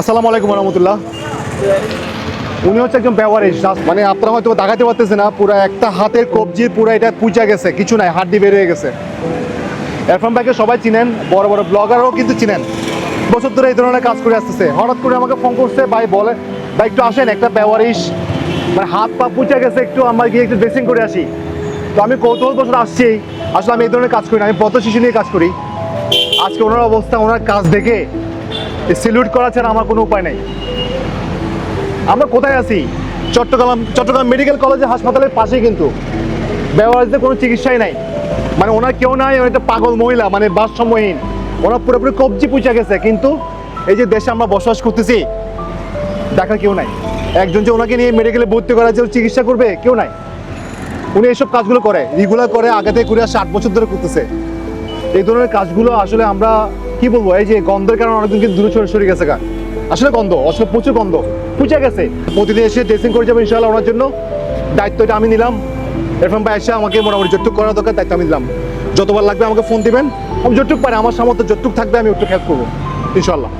আসসালামু আলাইকুম রহমতুল্লাহ উনি হচ্ছে একজন ব্যবহারিক মানে আপনারা হয়তো দেখাতে পারতেছে না, পুরো একটা হাতের কবজির পুরো এটা পুচা গেছে, কিছু নাই, হাড্ডি বের হয়ে গেছে। এরফান ভাইকে সবাই চিনেন, বড় বড় ব্লগারও কিন্তু চিনেন। বছর ধরে এই ধরনের কাজ করে আসতেছে। হঠাৎ করে আমাকে ফোন করছে, ভাই বলে, ভাই, একটু আসেন, একটা ব্যবহারিস মানে হাত পা পুচা গেছে, একটু আমরা গিয়ে একটু ড্রেসিং করে আসি। তো আমি কৌতূহল বছর আসছি, আসলে আমি এই ধরনের কাজ করি না, আমি পথ শিশু নিয়ে কাজ করি। আজকে ওনার অবস্থা, ওনার কাজ দেখে সেলিউট করা ছাড়া আমার কোনো উপায় নেই। আমরা কোথায় আছি? চট্টগ্রাম চট্টগ্রাম মেডিকেল কলেজে হাসপাতালের পাশেই কিন্তু। ব্যবহারিকদের কোনো চিকিৎসাই নাই। মানে ওনার কেউ নাই ওটা পাগল মহিলা মানে ভারসাম্যহীন ওনার পুরোপুরি কবজি পুচা গেছে, কিন্তু এই যে দেশে আমরা বসবাস করতেছি, দেখার কেউ নাই। একজন যে ওনাকে নিয়ে মেডিকেলে ভর্তি করা যে চিকিৎসা করবে, কেউ নাই। উনি এইসব কাজগুলো করে রেগুলার করে আগে থেকে করে আসে আট বছর ধরে করতেছে। এই ধরনের কাজগুলো আসলে আমরা কি বলব, এই যে গন্ধের কারণে অনেকদিন কিন্তু দূরে সরে সরে গেছে গা। আসলে গন্ধ, আসলে প্রচুর গন্ধ, পুচে গেছে। প্রতিদিন এসে ড্রেসিং করে যাব ইনশাআল্লাহ ওনার জন্য। দায়িত্বটা আমি নিলাম। এরকম ভাই এসে আমাকে মোটামুটি যতটুক করা দরকার দায়িত্ব আমি দিলাম যতবার লাগবে আমাকে ফোন দিবেন। আমি যতটুক পারি, আমার সামর্থ্য যতটুক থাকবে আমি একটু হেল্প করব ইনশাল্লাহ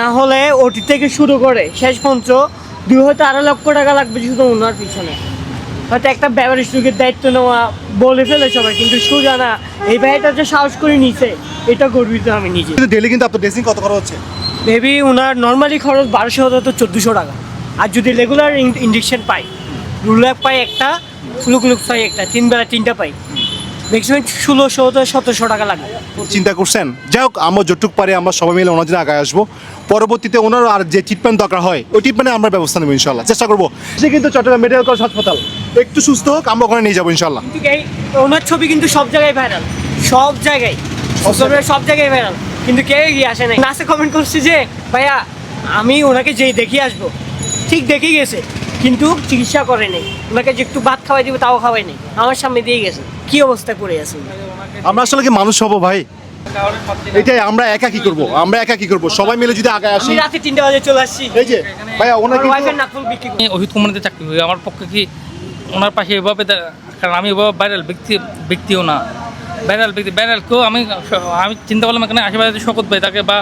না হলে ওটি থেকে শুরু করে শেষ পর্যন্ত দুই হয়তো আড়াই লক্ষ টাকা লাগবে শুধু ওনার পিছনে। হয়তো একটা ব্যবহারিক রুগীর দায়িত্ব নেওয়া বলে ফেলে সবাই কিন্তু সুজা না এই ভাইটা যে সাহস করে নিছে এটা গর্বিত আমি নিজে। কিন্তু ডেলি কিন্তু আপনার ড্রেসিং কত করা হচ্ছে? মেবি ওনার নর্মালি খরচ বারোশো হতো চোদ্দোশো টাকা। আর যদি রেগুলার ইঞ্জেকশন পাই রুলাক পাই একটা ফ্লুকলুক পাই একটা তিন বেলা তিনটা পাই ম্যাক্সিমাম ষোলোশো হতো সতেরোশো টাকা লাগবে। চিন্তা করছেন? যাই হোক আমরা যতটুক পারি আমরা সবাই মিলে ওনার জন্য আগায় আসব। পরবর্তীতে ওনার আর যে ট্রিটমেন্ট দরকার হয় ওই ট্রিটমেন্টে আমরা ব্যবস্থা নেব ইনশাল্লাহ চেষ্টা করব। সে কিন্তু চট্টগ্রাম মেডিকেল কলেজ হাসপাতাল। একটু সুস্থ হোক আমরা ওখানে নিয়ে যাব ইনশাল্লাহ কিন্তু এই ওনার ছবি কিন্তু সব জায়গায় ভাইরাল সব জায়গায়। সব- সব জায়গায় ভাইরাল কিন্তু কেউ এগিয়ে আসে নাই। নাসে কমেন্ট করছে যে ভাইয়া আমি ওনাকে যেই দেখিয়ে আসব ঠিক দেখে গেছে কিন্তু চিকিৎসা করে নেই। ওনাকে যে একটু ভাত খাওয়াই দিব তাও খাওয়াই নেই। আমার সামনে দিয়ে গেছে। কি অবস্থা করে আছে আমরা আসলে কি মানুষ হব ভাই? এটাই আমরা একা কি করব? আমরা একা কি করব? সবাই মিলে যদি আগায় আসি। রাতে তিনটা বাজে চলে আসছি। এই যে ভাইয়া ওনার ওয়াইফের নাকফুল বিক্রি ওষুধ কোম্পানিতে চাকরি করি আমার পক্ষে কি ওনার পাশে এভাবে কারণ আমি এভাবে ভাইরাল ব্যক্তি ব্যক্তিও না। ভাইরাল ব্যক্তি ভাইরাল কেউ আমি আমি চিন্তা করলাম এখানে আশেপাশে শকত ভাই তাকে বা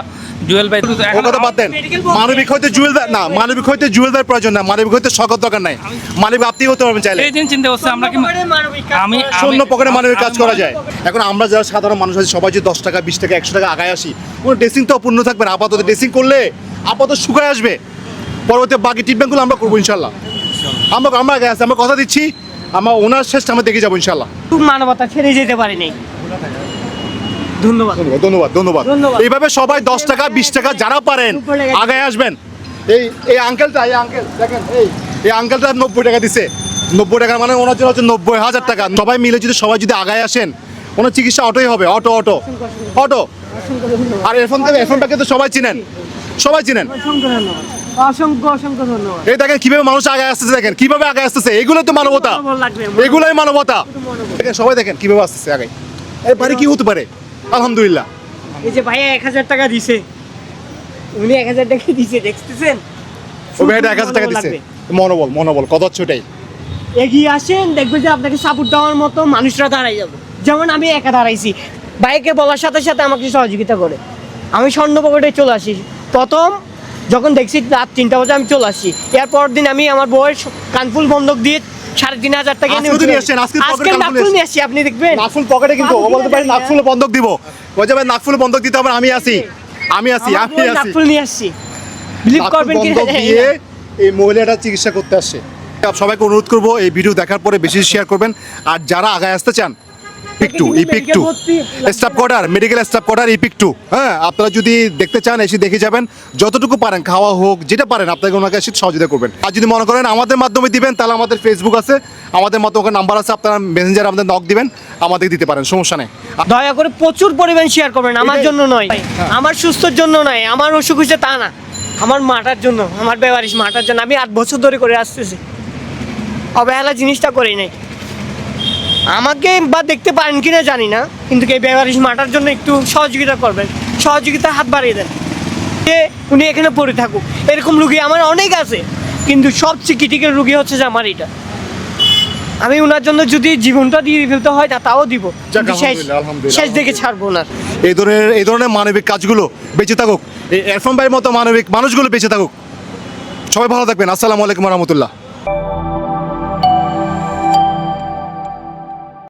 জুয়েল ভাই বাদ দেন। মানবিক হইতে জুয়েল ভাই- না মানবিক হইতে জুয়েল ভাই প্রয়োজন না মানবিক হইতে শকত দরকার নাই। মানবিক আপনি হতে পারবেন চাইলে। এই দিন চিন্তা করছে আমরা কি আমি-। শূন্য পকেটে মানবিক কাজ করা যায়। এখন আমরা যারা সাধারণ মানুষ আছি সবাই যদি দশ টাকা বিশ টাকা একশো টাকা আগায় আসি কোনো ড্রেসিং তো পূর্ণ থাকবে না। আপাতত ড্রেসিং করলে আপাতত শুকায় আসবে। পরবর্তী বাকি ট্রিটমেন্টগুলো আমরা করব ইনশাল্লাহ। আমরা আমরা আগে আছি আমরা কথা দিচ্ছি আমরা ওনার শেষটা আমরা দেখে যাব ইনশাল্লাহ খুব মানবতা ছেড়ে যেতে পারি নাই ধন্যবাদ ধন্যবাদ ধন্যবাদ। এইভাবে সবাই দশ টাকা বিশ টাকা যারা পারেন গেছে। আগায় আসবেন। এই এই আঙ্কেলটা এই আঙ্কেল দেখেন এই এই আঙ্কেলটা নব্বই টাকা দিছে। নব্বই টাকা মানে ওনার জন্য হচ্ছে নব্বই হাজার টাকা। সবাই মিলে যদি সবাই যদি আগায় আসেন ওনার চিকিৎসা অটোই হবে অটো অটো অটো। আর এরফোন থেকে এরফোনটাকে তো সবাই চিনেন সবাই চিনেন। অসংখ্য অসংখ্য অসংখ্য ধন্যবাদ। এই দেখেন কীভাবে মানুষ আগে আসতেছে দেখেন। কীভাবে আগে আসতেছে? এগুলো তো মানবতা। এগুলোই মানবতা। দেখেন সবাই দেখেন কীভাবে আসতেছে আগে কি হতে পারে? আলহামদুলিল্লাহ। এই যে ভাইয়া এক হাজার টাকা দিছে। উনি এক হাজার টাকা দিছে দেখতেছেন? ও ভাইটা এক হাজার টাকা মনোবল। মনোবল মনোবল কথা হচ্ছে ওটাই। এগিয়ে আসেন দেখবে যে আপনাকে সাপোর্ট দেওয়ার মতো মানুষরা দাঁড়াই যাবে। যেমন আমি একা দাঁড়াইছি। ভাইকে বলার সাথে সাথে আমাকে সহযোগিতা করে। আমি স্বর্ণ পকেটে চলে আসি। প্রথম যখন দেখছি রাত তিনটা বাজে আমি চলে আসছি। এর পরের দিন আমি আমার বউয়ের কানফুল বন্ধক দিয়ে সাড়ে তিন হাজার টাকা নিয়ে আজকের আজকে নিয়ে আসছি আপনি দেখবেন। নাকফুল পকেটে কিন্তু ও বলতে পারে আমি নাকফুল বন্ধক দিব। নাকফুল বন্ধক দিতে হবে আমি আসি। আমি আসি আমি আসি। নাকফুল নিয়ে আসছি। বিলিভ করবেন কি বন্ধক দিয়ে এই মহিলাটা চিকিৎসা করতে আসছে সবাইকে অনুরোধ করব এই ভিডিও দেখার পরে বেশি শেয়ার করবেন। আর যারা আগায় আসতে চান to epic to staff quarter medical staff quarter epic to হ্যাঁ আপনারা যদি দেখতে চান এসে দেখে যাবেন। যতটুকু পারেন খাওয়া হোক যেটা পারেন আপনাকে ওনাকে এসে সহযোগিতা করবেন। আর যদি মনে করেন আমাদের মাধ্যমে দিবেন তাহলে আমাদের ফেসবুক আছে। আমাদের মতো ওখানে নাম্বার আছে আপনারা মেসেঞ্জার আমাদের নক দিবেন আমাদের দিতে পারেন সমস্যা নেই। দয়া করে প্রচুর পরিমাণ শেয়ার করবেন আমার জন্য নয়। আমার সুস্থর জন্য নয় আমার অসুখ হচ্ছে তা না। আমার মাটার জন্য আমার বেবারিশ মাটার জন্য আমি আট বছর ধরে করে আসতেছি। অবহেলা জিনিসটা করি নাই। আমাকে বা দেখতে পারেন কিনা জানি না কিন্তু এই বেবারিশ মাটার জন্য একটু সহযোগিতা করবেন সহযোগিতার হাত বাড়িয়ে দেন। যে উনি এখানে পড়ে থাকুক এরকম রুগী আমার অনেক আছে কিন্তু সবচেয়ে ক্রিটিক্যাল রুগী হচ্ছে যে আমার এটা আমি ওনার জন্য যদি জীবনটা দিয়ে ফেলতে হয় তা তাও দিব। শেষ দেখে ছাড়বো না এই ধরনের এই ধরনের মানবিক কাজগুলো বেঁচে থাকুক। এই এরফান ভাইয়ের মতো মানবিক মানুষগুলো বেঁচে থাকুক। সবাই ভালো থাকবেন। আসসালামু আলাইকুম রহমতুল্লাহ।